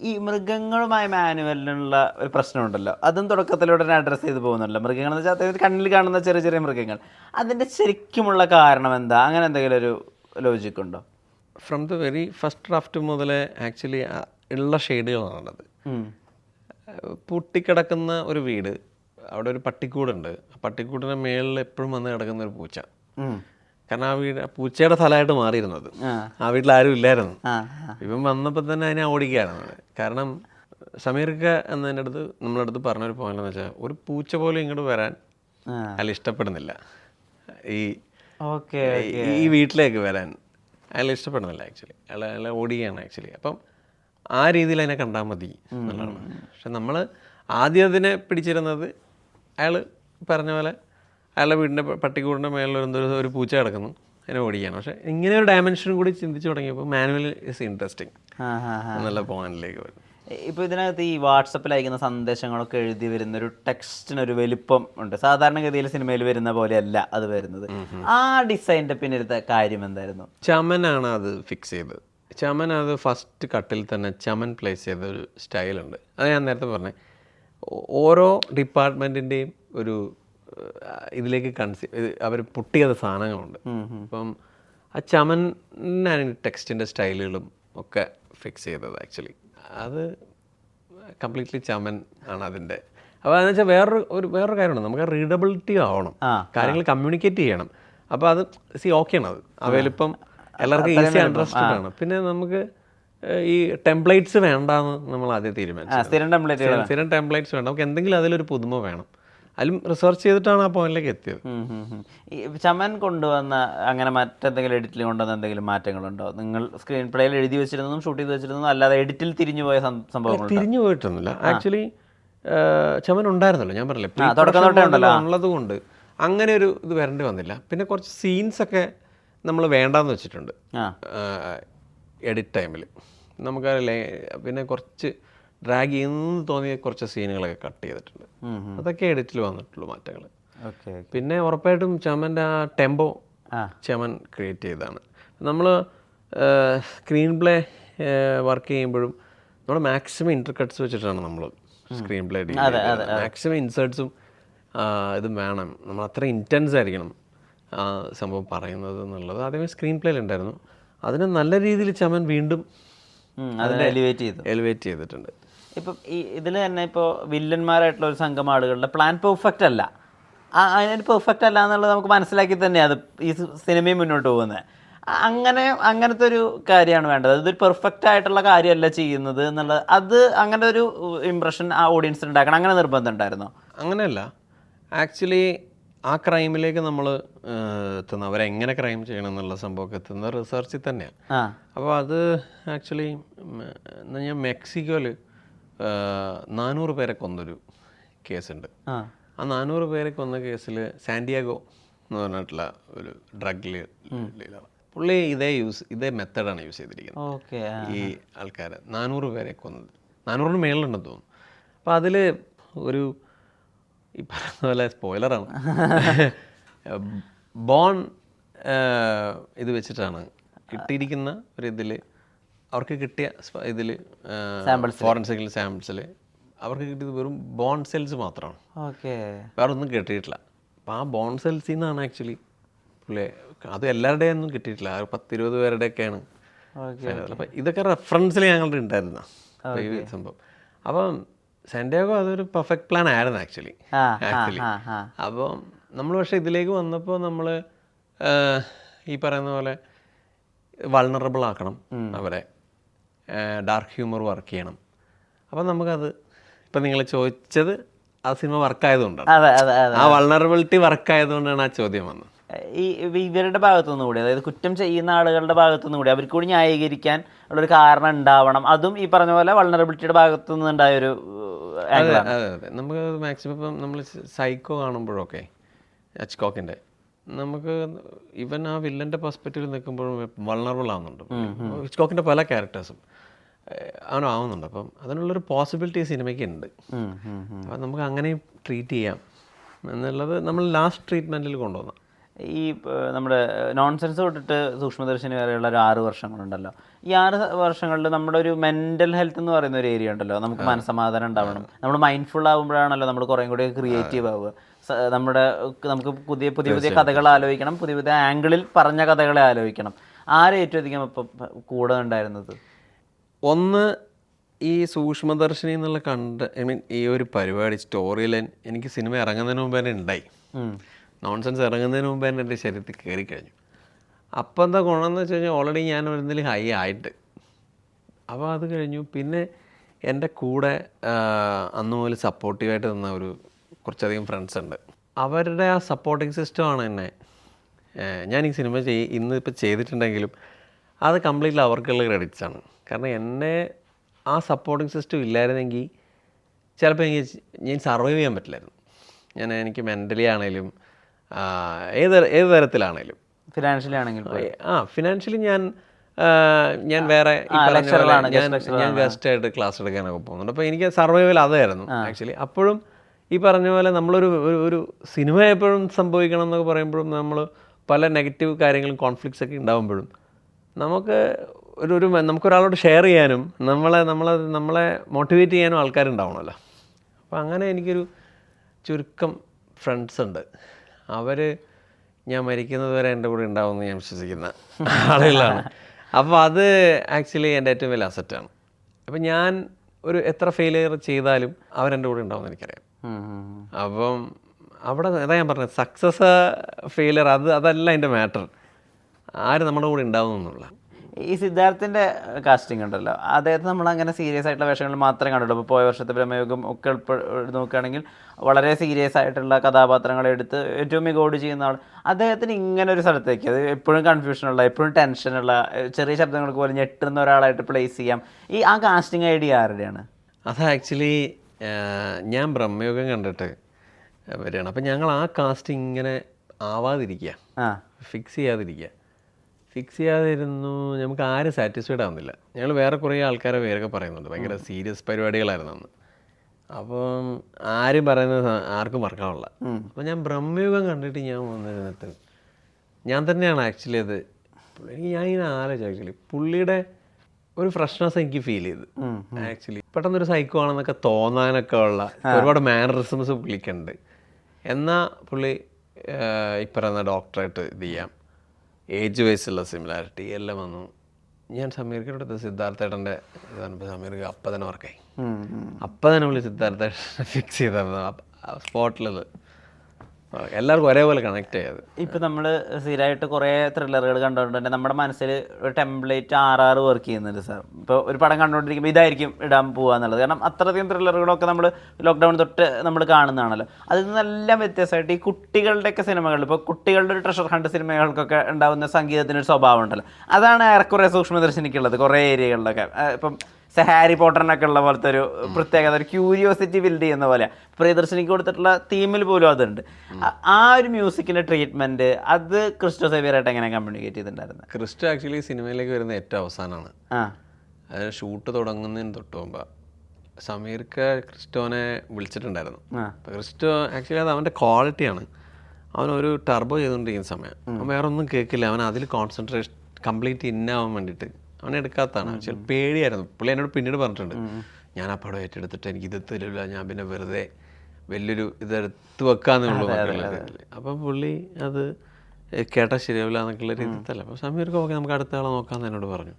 ഈ മൃഗങ്ങളുമായി മാനുവലിനുള്ള ഒരു പ്രശ്നമുണ്ടല്ലോ. അതും തുടക്കത്തിലൂടെ തന്നെ അഡ്രസ്സ് ചെയ്ത് പോകുന്നുണ്ടല്ലോ. മൃഗങ്ങൾ എന്ന് വെച്ചാൽ അതായത് കണ്ണിൽ കാണുന്ന ചെറിയ ചെറിയ മൃഗങ്ങൾ. അതിന്റെ ശരിക്കുമുള്ള കാരണം എന്താ? അങ്ങനെ എന്തെങ്കിലും ഒരു ലോജിക് ഉണ്ടോ? From the very first draft മുതലേ ആക്ച്വലി ഉള്ള ഷെയ്ഡുകളാണത്. പൂട്ടിക്കിടക്കുന്ന ഒരു വീട് അവിടെ ഒരു പട്ടിക്കൂടുണ്ട്. പട്ടിക്കൂടിന്റെ മേളിൽ എപ്പോഴും വന്ന് കിടക്കുന്ന ഒരു പൂച്ച. കാരണം ആ വീട് പൂച്ചയുടെ സ്ഥലമായിട്ട് മാറിയിരുന്നത്. ആ. വീട്ടിൽ ആരും ഇല്ലായിരുന്നു. ഇവൻ വന്നപ്പോൾ തന്നെ അതിനെ ഓടിക്കുകയാണ്. കാരണം സമീർക്ക എന്നതിന്റെ അടുത്ത് നമ്മളെ അടുത്ത് പറഞ്ഞൊരു പോയിന്റ് എന്ന് വെച്ചാൽ ഒരു പൂച്ച പോലും ഇങ്ങോട്ട് വരാൻ അയാൾ ഇഷ്ടപ്പെടുന്നില്ല. ഈ ഓക്കെ ഈ- വീട്ടിലേക്ക് വരാൻ അയാൾ ഇഷ്ടപ്പെടുന്നില്ല ആക്ച്വലി അയാൾ അയാൾ ഓടിക്കുകയാണ് ആക്ച്വലി അപ്പം ആ രീതിയിൽ അതിനെ കണ്ടാൽ മതി എന്നുള്ളതാണ്. പക്ഷെ നമ്മൾ ആദ്യം അതിനെ പിടിച്ചിരുന്നത് അയാൾ പറഞ്ഞ പോലെ അയാളുടെ വീടിന്റെ പട്ടിക്കൂടിന്റെ മേളിൽ എന്തോ ഒരു- പൂച്ച കിടക്കുന്നു. അതിനെ ഓടിക്കുകയാണ്. പക്ഷെ ഇങ്ങനെ ഒരു ഡയമെൻഷനും കൂടി ചിന്തിച്ചു തുടങ്ങിയപ്പോൾ മാനുവൽ ഇസ് ഇൻട്രസ്റ്റിംഗ് എന്നുള്ള പോയിന്റിലേക്ക് വരും. ഇപ്പോൾ ഇതിനകത്ത് ഈ വാട്സപ്പിൽ അയക്കുന്ന സന്ദേശങ്ങളൊക്കെ എഴുതി വരുന്ന ഒരു ടെക്സ്റ്റിനൊരു വലിപ്പം ഉണ്ട്. സാധാരണഗതിയിൽ സിനിമയിൽ വരുന്ന പോലെയല്ല അത് വരുന്നത്. ആ ഡിസൈന്റെ പിന്നിലത്തെ കാര്യം എന്തായിരുന്നു? ചമനാണ് അത് ഫിക്സ് ചെയ്തത് ചമൻ അത് ഫസ്റ്റ് കട്ടിൽ തന്നെ ചമൻ പ്ലേസ് ചെയ്ത ഒരു സ്റ്റൈലുണ്ട് അത് ഞാൻ നേരത്തെ പറഞ്ഞേ. ഓരോ ഡിപ്പാർട്ട്മെന്റിന്റെയും ഒരു ഇതിലേക്ക് കൺസ്യൂ അവർ പൊട്ടിയത് സാധനങ്ങളുണ്ട്. അപ്പം ആ ചമനാണ് ടെക്സ്റ്റിന്റെ സ്റ്റൈലുകളും ഒക്കെ ഫിക്സ് ചെയ്തത് ആക്ച്വലി അത് കംപ്ലീറ്റ്ലി ചമൻ ആണ് അതിന്റെ അപ്പോൾ അതെന്ന് വെച്ചാൽ വേറൊരു ഒരു വേറൊരു കാര്യമുണ്ട്. നമുക്ക് റീഡബിലിറ്റി ആവണം. കാര്യങ്ങൾ കമ്മ്യൂണിക്കേറ്റ് ചെയ്യണം. അപ്പോൾ അത് സി ഓക്കെ ആണ് അത്. അവലിപ്പം വലിപ്പം എല്ലാവർക്കും ഈസി അണ്ടർസ്റ്റാൻഡ് ആണ്. പിന്നെ നമുക്ക് ഈ ടെംപ്ലേറ്റ്സ് വേണ്ടെന്ന് നമ്മൾ ആദ്യം തീരുമാനിച്ചു സ്ഥിരം ടെംപ്ലേറ്റ്സ് വേണ്ട നമുക്ക് എന്തെങ്കിലും അതിലൊരു പുതുമ വേണം. അതിലും റിസർച്ച് ചെയ്തിട്ടാണ് ആ പോയിന്റിലേക്ക് എത്തിയത്. ചമൻ കൊണ്ടുവന്ന അങ്ങനെ മറ്റെന്തെങ്കിലും എഡിറ്റിൽ കൊണ്ടുവന്ന എന്തെങ്കിലും മാറ്റങ്ങളുണ്ടോ? നിങ്ങൾ സ്ക്രീൻ പ്ലേയിൽ എഴുതി വെച്ചിരുന്നതും ഷൂട്ട് ചെയ്ത് വെച്ചിരുന്നതും അല്ലാതെ എഡിറ്റിൽ തിരിഞ്ഞു പോയ സം- തിരിഞ്ഞു പോയിട്ടൊന്നുമില്ല. ആക്ച്വലി ചമൻ ഉണ്ടായിരുന്നല്ലോ ഞാൻ പറഞ്ഞില്ലേ? ഉള്ളത് കൊണ്ട് അങ്ങനെ ഒരു ഇത് വരേണ്ടി വന്നില്ല. പിന്നെ കുറച്ച് സീൻസ് ഒക്കെ നമ്മൾ വേണ്ടാന്ന് വെച്ചിട്ടുണ്ട്. എഡിറ്റ് ടൈമിൽ നമുക്ക് പിന്നെ കുറച്ച് ഡ്രാഗ് ചെയ്യുന്നു തോന്നിയ കുറച്ച് സീനുകളൊക്കെ കട്ട് ചെയ്തിട്ടുണ്ട്. അതൊക്കെ എഡിറ്റിൽ വന്നിട്ടുള്ളൂ മാറ്റങ്ങൾ പിന്നെ ഉറപ്പായിട്ടും ചമന്റെ ആ ടെമ്പോ ചമൻ ക്രിയേറ്റ് ചെയ്തതാണ്. നമ്മൾ സ്ക്രീൻ പ്ലേ വർക്ക് ചെയ്യുമ്പോഴും നമ്മൾ മാക്സിമം ഇന്റർകട്ട്സ് വെച്ചിട്ടാണ് നമ്മൾ സ്ക്രീൻ പ്ലേ മാക്സിമം ഇൻസേർട്സും ഇതും വേണം. നമ്മൾ അത്ര ഇന്റൻസ് ആയിരിക്കണം ആ സംഭവം പറയുന്നത് എന്നുള്ളത്. അതേമാതിരി സ്ക്രീൻ പ്ലേയിൽ ഉണ്ടായിരുന്നു. അതിനെ നല്ല രീതിയിൽ ചമൻ വീണ്ടും എലിവേറ്റ് ചെയ്തിട്ടുണ്ട്. ഇപ്പം ഈ ഇതിൽ തന്നെ ഇപ്പോൾ വില്ലന്മാരായിട്ടുള്ള ഒരു സംഘം ആളുകളുടെ പ്ലാൻ പെർഫെക്റ്റ് അല്ല. അതിന് പെർഫെക്റ്റ് അല്ല എന്നുള്ളത് നമുക്ക് മനസ്സിലാക്കി തന്നെയാണ് അത് ഈ സിനിമയും മുന്നോട്ട് പോകുന്നത്. അങ്ങനെ അങ്ങനത്തെ ഒരു കാര്യമാണ് വേണ്ടത്. അതൊരു പെർഫെക്റ്റ് ആയിട്ടുള്ള കാര്യമല്ല ചെയ്യുന്നത് എന്നുള്ളത്. അത് അങ്ങനെ ഒരു ഇമ്പ്രഷൻ ആ ഓഡിയൻസിന് ഉണ്ടാക്കണം. അങ്ങനെ നിർബന്ധം ഉണ്ടായിരുന്നോ? അങ്ങനെയല്ല. ആക്ച്വലി ആ ക്രൈമിലേക്ക് നമ്മൾ എത്തുന്ന അവരെങ്ങനെ ക്രൈം ചെയ്യണം എന്നുള്ള സംഭവമൊക്കെ എത്തുന്ന റിസർച്ചിൽ തന്നെയാണ് അപ്പോൾ അത് ആക്ച്വലി ഞാൻ മെക്സിക്കോയിൽ നാനൂറ് പേരെ കൊന്നൊരു കേസുണ്ട്. ആ. ആ നാനൂറ് പേരെ കൊന്ന കേസിൽ സാന്റിയാഗോ എന്ന് പറഞ്ഞിട്ടുള്ള ഒരു ഡ്രഗ് പുള്ളി ഇതേ യൂസ് ഇതേ മെത്തഡാണ് യൂസ് ചെയ്തിരിക്കുന്നത്. ഓക്കെ ഈ ആൾക്കാർ നാനൂറ് പേരെ കൊന്നത് നാനൂറിന് മേളിലുണ്ടെന്ന് തോന്നുന്നു. അപ്പോൾ അതിൽ ഒരു ഈ പറയുന്ന പോലെ സ്പോയിലറാണ്. ബോൺ ഇത് വെച്ചിട്ടാണ് കിട്ടിയിരിക്കുന്ന ഒരു ഇതിൽ അവർക്ക് കിട്ടിയ ഇതിൽ ഫോറൻസിക്കൽ സാമ്പിൾസിൽ അവർക്ക് കിട്ടിയത് വെറും ബോൺ സെൽസ് മാത്രമാണ്. ഓക്കെ. വേറെ ഒന്നും കിട്ടിയിട്ടില്ല. അപ്പോൾ ആ ബോൺ സെൽസിൽ നിന്നാണ് ആക്ച്വലി പുള്ളി അത് എല്ലാവരുടെയും ഒന്നും കിട്ടിയിട്ടില്ല. ആ പത്തിരുപത് പേരുടെയൊക്കെയാണ് അപ്പം ഇതൊക്കെ റെഫറൻസിൽ ഞങ്ങളുടെ ഉണ്ടായിരുന്ന ഈ സംഭവം. അപ്പം സെൻഡേഗോ അതൊരു പെർഫെക്റ്റ് പ്ലാൻ ആയിരുന്നു ആക്ച്വലി ആക്ച്വലി. അപ്പം നമ്മൾ പക്ഷേ ഇതിലേക്ക് വന്നപ്പോൾ നമ്മൾ ഈ പറയുന്ന പോലെ വൾണറബിൾ ആക്കണം അവരെ. ഡാർക്ക് ഹ്യൂമർ വർക്ക് ചെയ്യണം. അപ്പം നമുക്കത് ഇപ്പം നിങ്ങൾ ചോദിച്ചത് ആ സിനിമ വർക്കായതുകൊണ്ടാണ് അതെ അതെ അതെ ആ വൾണറബിലിറ്റി വർക്കായതുകൊണ്ടാണ് ആ ചോദ്യം വന്നത്. ഈ ഇവരുടെ ഭാഗത്തുനിന്ന് കൂടി അതായത് കുറ്റം ചെയ്യുന്ന ആളുകളുടെ ഭാഗത്തുനിന്ന് കൂടി അവർക്ക് കൂടി ന്യായീകരിക്കാൻ ഉള്ളൊരു കാരണം ഉണ്ടാവണം. അതും ഈ പറഞ്ഞ പോലെ വൾണറബിലിറ്റിയുടെ ഭാഗത്തു നിന്ന് ഉണ്ടായ ഒരു അതെ അതെ അതെ. നമുക്ക് മാക്സിമം ഇപ്പം നമ്മൾ സൈക്കോ കാണുമ്പോഴൊക്കെ അച്ച്കോക്കിന്റെ നമുക്ക് ഇവൻ ആ വില്ലന്റെ പെർസ്പെക്റ്റീവിൽ നിൽക്കുമ്പോഴും വൾണറബിൾ ആവുന്നുണ്ട്. ഹിച്ച്കോക്കിന്റെ പല ക്യാരക്ടേഴ്സും അവനാവുന്നുണ്ട് അപ്പം അതിനുള്ളൊരു പോസിബിലിറ്റി സിനിമയ്ക്ക് ഉണ്ട് അപ്പം നമുക്ക് അങ്ങനെ ട്രീറ്റ് ചെയ്യാം. എന്നുള്ളത് നമ്മൾ ലാസ്റ്റ് ട്രീറ്റ്മെന്റിൽ കൊണ്ടുവന്ന. ഈ നമ്മുടെ നോൺസെൻസ് തൊട്ടിട്ട് സൂക്ഷ്മദർശിനി വരെയുള്ള ഒരു ആറ് വർഷങ്ങളുണ്ടല്ലോ. ഈ ആറ് വർഷങ്ങളിൽ നമ്മുടെ ഒരു മെന്റൽ ഹെൽത്ത് എന്ന് പറയുന്ന ഒരു ഏരിയ ഉണ്ടല്ലോ. നമുക്ക് മനസ്സമാധാനം ഉണ്ടാവണം. നമ്മൾ മൈൻഡ്ഫുൾ ആകുമ്പോഴാണല്ലോ നമ്മൾ കുറേ കൂടി ക്രിയേറ്റീവ് ആവുക. നമ്മുടെ നമുക്ക് പുതിയ പുതിയ പുതിയ കഥകൾ ആലോചിക്കണം. പുതിയ പുതിയ ആംഗിളിൽ പറഞ്ഞ കഥകളെ ആലോചിക്കണം. ആരെ ഏറ്റവും അധികം ഇപ്പം കൂടെ ഉണ്ടായിരുന്നത്? ഒന്ന് ഈ സൂക്ഷ്മദർശിനി എന്നുള്ള കണ്ട ഐ മീൻ ഈ ഒരു പരിപാടി സ്റ്റോറി ലൈൻ എനിക്ക് സിനിമ ഇറങ്ങുന്നതിന് മുമ്പ് തന്നെ ഉണ്ടായി. നോൺസെൻസ് ഇറങ്ങുന്നതിന് മുമ്പ് തന്നെ എന്റെ ശരീരത്തിൽ കയറി കഴിഞ്ഞു. അപ്പോൾ എന്താ ഗുണമെന്ന് വെച്ച് കഴിഞ്ഞാൽ ഓൾറെഡി ഞാൻ എന്തെങ്കിലും ഹൈ ആയിട്ട്. അപ്പോൾ അത് കഴിഞ്ഞു. പിന്നെ എന്റെ കൂടെ അന്ന് മുതൽ സപ്പോർട്ടീവായിട്ട് നിന്ന ഒരു കുറച്ചധികം ഫ്രണ്ട്സ് ഉണ്ട്. അവരുടെ ആ സപ്പോർട്ടിങ് സിസ്റ്റമാണ് എന്നെ ഞാൻ ഈ സിനിമ ചെയ് ഇന്ന് ഇപ്പോൾ ചെയ്തിട്ടുണ്ടെങ്കിലും അത് കംപ്ലീറ്റ്ലി അവർക്കുള്ള ക്രെഡിറ്റ്സ് ആണ്. കാരണം എന്നെ ആ സപ്പോർട്ടിങ് സിസ്റ്റം ഇല്ലായിരുന്നെങ്കിൽ ചിലപ്പോൾ എനിക്ക് ഞാൻ സർവൈവ് ചെയ്യാൻ പറ്റില്ലായിരുന്നു. ഞാൻ എനിക്ക് മെന്റലി ആണേലും ഏത് ഏത് തരത്തിലാണേലും. ഫിനാൻഷ്യലി ആണെങ്കിലും ആ ഫിനാൻഷ്യലി ഞാൻ ഞാൻ വേറെ ഞാൻ ഗസ്റ്റ് ആയിട്ട് ക്ലാസ് എടുക്കാനൊക്കെ പോകുന്നുണ്ട്. അപ്പോൾ എനിക്ക് സർവൈവൽ അതായിരുന്നു ആക്ച്വലി അപ്പോഴും ഈ പറഞ്ഞ പോലെ നമ്മളൊരു ഒരു- ഒരു സിനിമ എപ്പോഴും സംഭവിക്കണം എന്നൊക്കെ പറയുമ്പോഴും നമ്മൾ പല നെഗറ്റീവ് കാര്യങ്ങളും കോൺഫ്ലിക്ട്സ് ഒക്കെ ഉണ്ടാകുമ്പോഴും നമുക്ക് ഒരു ഒരു നമുക്കൊരാളോട് ഷെയർ ചെയ്യാനും നമ്മളെ നമ്മളെ നമ്മളെ മോട്ടിവേറ്റ് ചെയ്യാനും ആൾക്കാരുണ്ടാവണമല്ലോ അപ്പോൾ അങ്ങനെ എനിക്കൊരു ചുരുക്കം ഫ്രണ്ട്സ് ഉണ്ട്. അവർ ഞാൻ മരിക്കുന്നത് വരെ എന്റെ കൂടെ ഉണ്ടാവുമെന്ന് ഞാൻ വിശ്വസിക്കുന്ന ആളുകളാണ്. അപ്പോൾ അത് ആക്ച്വലി എന്റെ ഏറ്റവും വലിയ അസറ്റാണ് അപ്പം ഞാൻ ഒരു എത്ര ഫെയിലിയർ ചെയ്താലും അവരെന്റെ കൂടെ ഉണ്ടാവുമെന്ന് എനിക്കറിയാം. അപ്പം അവിടെ അതാ ഞാൻ പറഞ്ഞത് സക്സസ് ഫെയിലിയർ അത് അതല്ല എന്റെ മാറ്റർ ആര് നമ്മുടെ കൂടെ ഉണ്ടാവും എന്നുള്ള. ഈ സിദ്ധാർത്ഥിന്റെ കാസ്റ്റിംഗ് ഉണ്ടല്ലോ. അദ്ദേഹത്തെ നമ്മൾ അങ്ങനെ സീരിയസ് ആയിട്ടുള്ള വേഷങ്ങൾ മാത്രമേ കണ്ടുള്ളൂ. ഇപ്പോൾ പോയ വർഷത്തെ ബ്രഹ്മയുഗം ഒക്കെ നോക്കുകയാണെങ്കിൽ വളരെ സീരിയസ് ആയിട്ടുള്ള കഥാപാത്രങ്ങളെ എടുത്ത് ഏറ്റവും മികവോട് ചെയ്യുന്ന ആൾ അദ്ദേഹത്തിന് ഇങ്ങനെ ഒരു സ്ഥലത്തേക്ക്. അത് എപ്പോഴും കൺഫ്യൂഷനുള്ള എപ്പോഴും ടെൻഷനുള്ള ചെറിയ ശബ്ദങ്ങൾക്ക് പോലും ഞെട്ടുന്ന ഒരാളായിട്ട് പ്ലേസ് ചെയ്യാം. ഈ ആ കാസ്റ്റിംഗ് ഐഡിയ ആരുടെയാണ്? അത് ആക്ച്വലി ഞാൻ ബ്രഹ്മയോഗം കണ്ടിട്ട് വരികയാണ്. അപ്പം ഞങ്ങൾ ആ കാസ്റ്റിംഗ് ഇങ്ങനെ ആവാതിരിക്കുക. ആ. ഫിക്സ് ചെയ്യാതിരിക്കുക. ഫിക്സ് ചെയ്യാതിരുന്നു നമുക്ക് ആരും സാറ്റിസ്ഫൈഡ് ആവുന്നില്ല. ഞങ്ങൾ വേറെ കുറേ ആൾക്കാരെ പേരൊക്കെ പറയുന്നുണ്ട്. ഭയങ്കര സീരിയസ് പരിപാടികളായിരുന്നു അന്ന്. അപ്പം ആരും പറയുന്നത് ആർക്കും മറക്കാനുള്ള. അപ്പം ഞാൻ ബ്രഹ്മയുഗം കണ്ടിട്ട് ഞാൻ വന്നിരുന്നിട്ട് ഞാൻ തന്നെയാണ് ആക്ച്വലി അത് എനിക്ക് ഞാൻ ഇങ്ങനെ ആലോചിച്ചു ആക്ച്വലി പുള്ളിയുടെ ഒരു ഫ്രഷ്നെസ് എനിക്ക് ഫീൽ ചെയ്ത്. ആക്ച്വലി പെട്ടെന്നൊരു സൈക്കോ ആണെന്നൊക്കെ തോന്നാനൊക്കെ ഉള്ള ഒരുപാട് മാനറിസംസ് പുള്ളിക്കുണ്ട്. എന്നാൽ പുള്ളി ഇപ്പറന്ന ഡോക്ടറായിട്ട് ഇത് ചെയ്യാം. ഏജ് വൈസുള്ള സിമിലാരിറ്റി എല്ലാം വന്നു. ഞാൻ സമീർക്കയുടെ അടുത്ത് സിദ്ധാർത്ഥേട്ടന്റെ സമീർക്ക് അപ്പം തന്നെ വർക്കായി. അപ്പം തന്നെ വിളി സിദ്ധാർത്ഥ ഫിക്സ് ചെയ്തായിരുന്നു. സ്പോട്ടിലത് എല്ലാവർക്കും ഒരേപോലെ കണക്ട് ചെയ്യത് ഇപ്പം നമ്മൾ സ്ഥിരമായിട്ട് കുറേ ത്രില്ലറുകൾ കണ്ടുകൊണ്ട് തന്നെ നമ്മുടെ മനസ്സിൽ ഒരു ടെംപ്ലേറ്റ് ആർ ആർ വർക്ക് ചെയ്യുന്നുണ്ട് സാർ ഇപ്പോൾ ഒരു പടം കണ്ടുകൊണ്ടിരിക്കുമ്പോൾ ഇതായിരിക്കും ഇടാൻ പോകുക എന്നുള്ളത്. കാരണം അത്രയധികം ത്രില്ലറുകളൊക്കെ നമ്മൾ ലോക്ക്ഡൗൺ തൊട്ട് നമ്മൾ കാണുന്നതാണല്ലോ. അതിൽ നിന്നെല്ലാം വ്യത്യാസമായിട്ട് ഈ കുട്ടികളുടെയൊക്കെ സിനിമകൾ ഇപ്പോൾ കുട്ടികളുടെ ഒരു ട്രഷർ ഹണ്ട് സിനിമകൾക്കൊക്കെ ഉണ്ടാകുന്ന സംഗീതത്തിനൊരു സ്വഭാവം ഉണ്ടല്ലോ. അതാണ് ഏറെക്കുറെ സൂക്ഷ്മദർശനിക്കുള്ളത് കുറേ ഏരിയകളിലൊക്കെ. ഇപ്പം ഹാരി പോട്ടറിനൊക്കെ ഉള്ള പോലത്തെ ഒരു പ്രത്യേകത ഒരു ക്യൂരിയോസിറ്റി ബിൽഡ് ചെയ്യുന്ന പോലെ. പ്രിയദർശനിക്ക് കൊടുത്തിട്ടുള്ള തീമിൽ പോലും അതുണ്ട്. ആ- ഒരു മ്യൂസിക്കിന്റെ ട്രീറ്റ്മെന്റ് അത് ക്രിസ്റ്റോ സേവിയറായിട്ട് എങ്ങനെ കമ്മ്യൂണിക്കേറ്റ് ചെയ്തിട്ടുണ്ടായിരുന്നു? ക്രിസ്റ്റോ ആക്ച്വലി സിനിമയിലേക്ക് വരുന്ന ഏറ്റവും അവസാനമാണ് ആ. ഷൂട്ട് തുടങ്ങുന്നതിന് തൊട്ട് മുമ്പ് സമീർക്ക് ക്രിസ്റ്റോനെ വിളിച്ചിട്ടുണ്ടായിരുന്നു. ക്രിസ്റ്റോ ആക്ച്വലി അത് അവന്റെ ക്വാളിറ്റിയാണ് അവൻ ഒരു ടർബോ ചെയ്തുകൊണ്ടിരിക്കുന്ന സമയം. അവൻ വേറെ ഒന്നും കേൾക്കില്ല. അവൻ അതിൽ കോൺസെൻട്രേഷൻ കംപ്ലീറ്റ് ഇന്നാവാൻ വേണ്ടിയിട്ട് അവൻ എടുക്കാത്തതാണ്. ചില പേടിയായിരുന്നു. പുള്ളി എന്നോട് പിന്നീട് പറഞ്ഞിട്ടുണ്ട്. ഞാൻ ആ പടം ഏറ്റെടുത്തിട്ട് എനിക്ക് ഇത് തരില്ല. ഞാൻ പിന്നെ വെറുതെ വലിയൊരു ഇതെടുത്ത് വെക്കാന്നുള്ളൂ അപ്പം പുള്ളി അത് കേട്ടാൽ ശരിയാവില്ല എന്നൊക്കെയുള്ള രീതിയിൽ അപ്പോൾ സമീർക്ക് ഓക്കെ നമുക്ക് അടുത്ത ആളെ നോക്കാമെന്ന് എന്നോട് പറഞ്ഞു.